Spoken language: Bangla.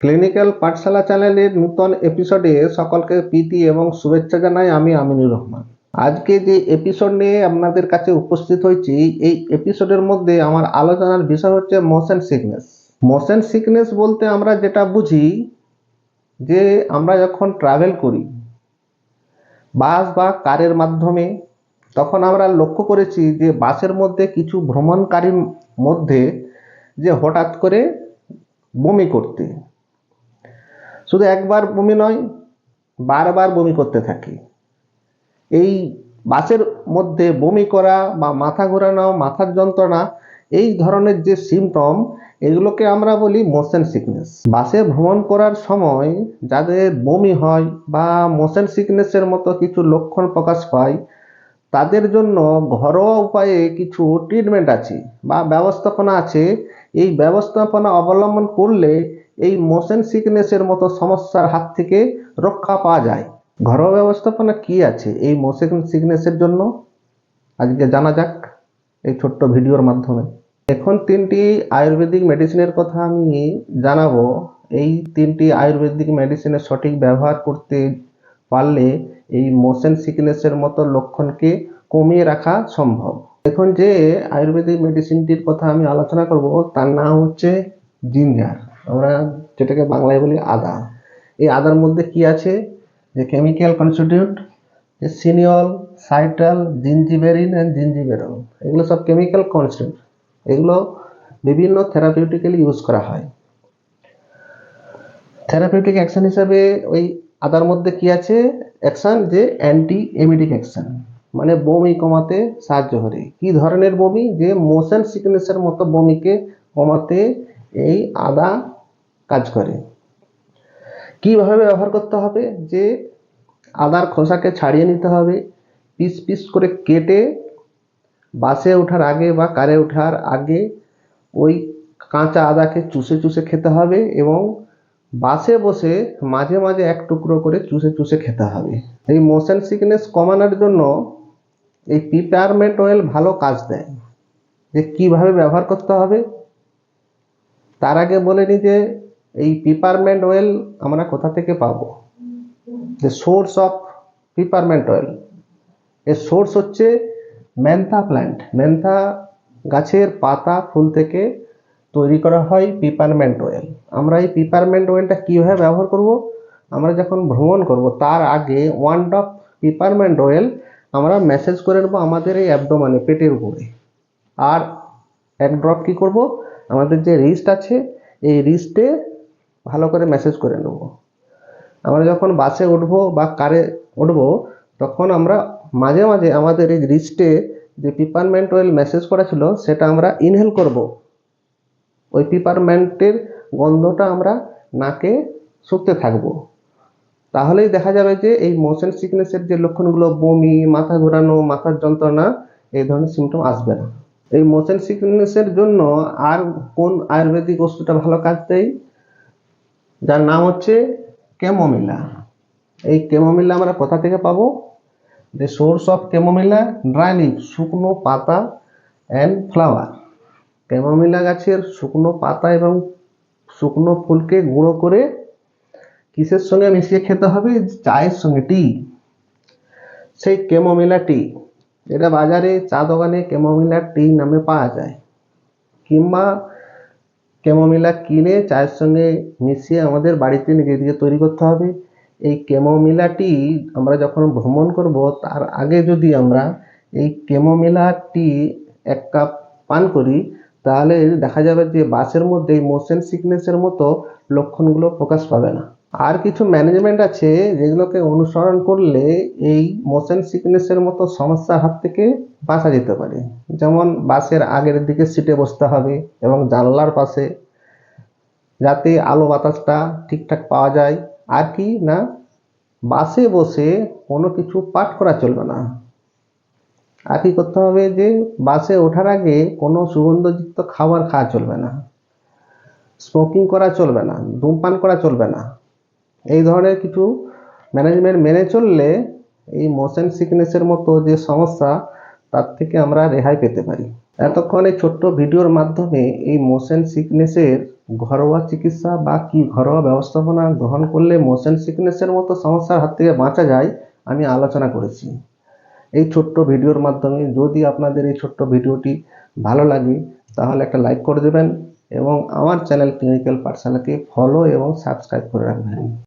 ক্লিনিক্যাল পাঠশালা চ্যানেলের নূতন এপিসোডে সকলকে প্রীতি এবং শুভেচ্ছা জানাই আমি আমিনুর রহমান। আজকে যে এপিসোড নিয়ে আপনাদের কাছে উপস্থিত হয়েছি, এই এপিসোডের মধ্যে আমার আলোচনার বিষয় হচ্ছে মোশন সিকনেস। মোশন সিকনেস বলতে আমরা যেটা বুঝি, যে আমরা যখন ট্রাভেল করি, বাস বা কারের মাধ্যমে, তখন আমরা লক্ষ্য করেছি যে বাসের মধ্যে কিছু ভ্রমণকারীর মধ্যে যে হঠাৎ করে বমি করতে। শুধু একবার বমি নয়, বারবার বমি করতে থাকে। এই বাসের মধ্যে বমি করা বা মাথা ঘোরানো, মাথার যন্ত্রণা, এই ধরনের যে সিমটম এগুলোকে আমরা বলি মোশন সিকনেস বাসে ভ্রমণ করার সময় যাদের বমি হয় বা মোশন সিকনেসের মতো কিছু লক্ষণ প্রকাশ পায়, তাদের জন্য ঘরোয়া উপায়ে কিছু ট্রিটমেন্ট আছে বা ব্যবস্থাপনা আছে এই ব্যবস্থাপনা অবলম্বন করলে এই মোশন সিকনেসের মতো সমস্যার হাত থেকে রক্ষা পাওয়া যায়। ঘরোয়া ব্যবস্থাপনা কি আছে এই মোশন সিকনেসের জন্য? আজকে জানা যাক এই ছোট্ট ভিডিওর মাধ্যমে। এখন তিনটি আয়ুর্বেদিক মেডিসিনের কথা আমি জানাব। এই তিনটি আয়ুর্বেদিক মেডিসিনের সঠিক ব্যবহার করতে পারলে এই মোশন সিকনেসের মতো লক্ষণকে কমিয়ে রাখা সম্ভব। এখন যে আয়ুর্বেদিক মেডিসিনটির কথা আমি আলোচনা করব, তার নাম হচ্ছে জিঞ্জার আমরা যেটাকে বাংলায় বলি আদা। এই আদার মধ্যে কি আছে? যে কেমিক্যাল কনস্টিটিউট যে সিনিয়ল সাইটাল জিঞ্জিবেরিন অ্যান্ড জিঞ্জিবেরল এগুলো সব কেমিক্যাল কনস্টিটিউট এগুলো বিভিন্ন থেরাপিউটিক্যালি ইউজ করা হয়। থেরাপিউটিক অ্যাকশন হিসাবে ওই আদার মধ্যে কি আছে? অ্যাকশন যে অ্যান্টি এমিডিক অ্যাকশন মানে বমি কমাতে সাহায্য করে। কি ধরনের বমি? যে মোশন সিকনেসের মতো বমিকে কমাতে এই আদা কাজ করে। কীভাবে ব্যবহার করতে হবে? যে আদার খোসাকে ছাড়িয়ে নিতে হবে, পিস পিস করে কেটে বাসে ওঠার আগে বা কারে ওঠার আগে ওই কাঁচা আদাকে চুষে চুষে খেতে হবে এবং বাসে বসে মাঝে মাঝে এক টুকরো করে চুষে চুষে খেতে হবে। এই মোশন সিকনেস কমানোর জন্য এই পিপারমেন্ট অয়েল ভালো কাজ দেয়। যে কীভাবে ব্যবহার করতে হবে? তার আগে বলে নিই যে এই পিপারমেন্ট অয়েল আমরা কোথা থেকে পাবো? যে সোর্স অফ পিপারমেন্ট অয়েল এর সোর্স হচ্ছে মেন্থা প্ল্যান্ট মেন্থা গাছের পাতা, ফুল থেকে তৈরি করা হয় পিপারমেন্ট অয়েল আমরা এই পিপারমেন্ট অয়েলটা কীভাবে ব্যবহার করব? আমরা যখন ভ্রমণ করব, তার আগে ওয়ান ড্রপ পিপারমেন্ট অয়েল আমরা মেসেজ করে নেব আমাদের এই অ্যাবডোমানে পেটের উপরে। আর এক ড্রপ কী করব? আমাদের যে রিস্ট আছে, এই রিস্টে ভালো করে মেসেজ করে নেব। আমরা যখন বাসে উঠবো বা কারে উঠবো, তখন আমরা মাঝে মাঝে আমাদের এই রিস্টে যে পিপারমেন্ট অয়েল মেসেজ করা ছিল, সেটা আমরা ইনহেল করব। ওই পিপারমেন্টের গন্ধটা আমরা নাকে শুকতে থাকব। তাহলেই দেখা যাবে যে এই মোশন সিকনেসের যে লক্ষণগুলো, বমি, মাথা ঘোরানো, মাথার যন্ত্রণা, এই ধরনের সিমটম আসবে না। এই মোশন সিকনেসের জন্য আর কোন আয়ুর্বেদিক ওষুধটা ভালো কাজ দেয়? যার নাম হচ্ছে কেমোমিলা এই কেমোমিলা আমরা কোথা থেকে পাবো? যে সোর্স অফ কেমোমিলা ড্রাই শুকনো পাতা অ্যান্ড ফ্লাওয়ার কেমোমিলা গাছের শুকনো পাতা এবং শুকনো ফুলকে গুঁড়ো করে কিসের সঙ্গে মিশিয়ে খেতে হবে? চায়ের সঙ্গে টি সেই কেমোমিলা টি এটা বাজারে চা দোকানে কেমোমিলা টি নামে পাওয়া যায়। কিংবা কেমোমিলা কিনে চায়ের সঙ্গে মিশিয়ে আমাদের বাড়িতে নিজেদেরকে তৈরি করতে হবে। এই কেমোমিলা টি আমরা যখন ভ্রমণ করব, তার আগে যদি আমরা এই কেমোমিলা টি এক কাপ পান করি, তাহলে দেখা যাবে যে বাসের মধ্যে এই মোশন সিকনেসের মতো লক্ষণগুলো প্রকাশ পাবে না। আর কিছু ম্যানেজমেন্ট আছে যেগুলোকে অনুসরণ করলে এই মোশন সিকনেসের মতো সমস্যার হাত থেকে বাঁচা যেতে পারে। যেমন বাসের আগের দিকে সিটে বসতে হবে এবং জানলার পাশে যাতে আলো বাতাসটা ঠিকঠাক পাওয়া যায়। আর কি না, বাসে বসে কোনো কিছু পাঠ করা চলবে না। আর কি করতে হবে যে বাসে ওঠার আগে কোনো সুগন্ধযুক্ত খাবার খাওয়া চলবে না। স্মোকিং করা চলবে না, ধূমপান করা চলবে না। এই ধরনের কিছু ম্যানেজমেন্ট মেনে চললে এই মোশন সিকনেসের মতো যে সমস্যা, তার থেকে আমরা রেহাই পেতে পারি। এতক্ষণ এই ছোট্ট ভিডিওর মাধ্যমে এই মোশন সিকনেসের ঘরোয়া চিকিৎসা বা কি ঘরোয়া ব্যবস্থাপনা গ্রহণ করলে মোশন সিকনেসের মতো সমস্যার হাত থেকে বাঁচা যায়, আমি আলোচনা করেছি। এই ছোট্ট ভিডিওর মাধ্যমে যদি আপনাদের এই ছোট্ট ভিডিওটি ভালো লাগে, তাহলে একটা লাইক করে দেবেন এবং আমার চ্যানেল ক্লিনিক্যাল পাঠশালাকে ফলো এবং সাবস্ক্রাইব করে রাখবেন।